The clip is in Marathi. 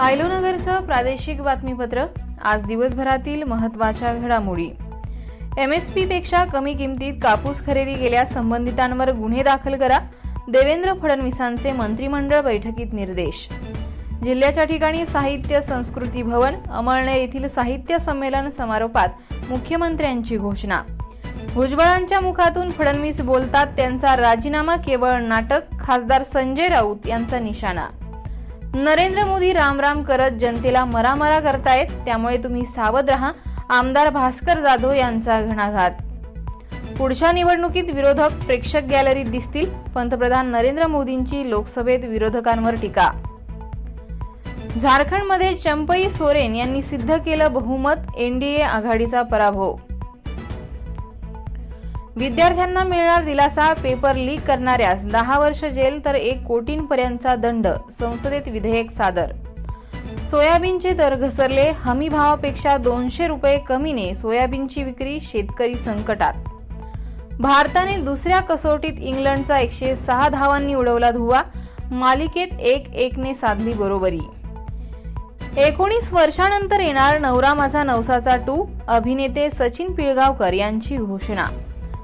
आयलोनगरचं प्रादेशिक बातमीपत्र आज दिवसभरातील महत्त्वाच्या घडामोडी. एम एस पी पेक्षा कमी किमतीत कापूस खरेदी केल्यास संबंधितांवर गुन्हे दाखल करा देवेंद्र फडणवीसांचे मंत्रिमंडळ बैठकीत निर्देश. जिल्ह्याच्या ठिकाणी साहित्य संस्कृती भवन अमळनेर येथील साहित्य संमेलन समारोपात मुख्यमंत्र्यांची घोषणा. भुजबळांच्या मुखातून फडणवीस बोलतात त्यांचा राजीनामा केवळ नाटक खासदार संजय राऊत यांचा निशाणा. नरेंद्र मोदी राम राम करत जनतेला मरामरा करतायत त्यामुळे तुम्ही सावध राहा आमदार भास्कर जाधव यांचा घणाघात. पुढच्या निवडणुकीत विरोधक प्रेक्षक गॅलरीत दिसतील पंतप्रधान नरेंद्र मोदींची लोकसभेत विरोधकांवर टीका. झारखंडमध्ये चंपई सोरेन यांनी सिद्ध केलं बहुमत एनडीए आघाडीचा पराभव. विद्यार्थ्यांना मिळणार दिलासा पेपर लीक करणाऱ्यास दहा वर्ष जेल तर एक कोटींपर्यंतचा दंड संसदेत विधेयक सादर. सोयाबीनचे दर घसरले हमी भावापेक्षा दोनशे रुपये कमीने सोयाबीनची विक्री शेतकरी संकटात. भारताने दुसऱ्या कसोटीत इंग्लंडचा एकशे सहा धावांनी उडवला धुवा मालिकेत एक एकने साधली बरोबरी. एकोणीस वर्षानंतर येणार नवरा माझा नवसाचा टू अभिनेते सचिन पिळगावकर यांची घोषणा.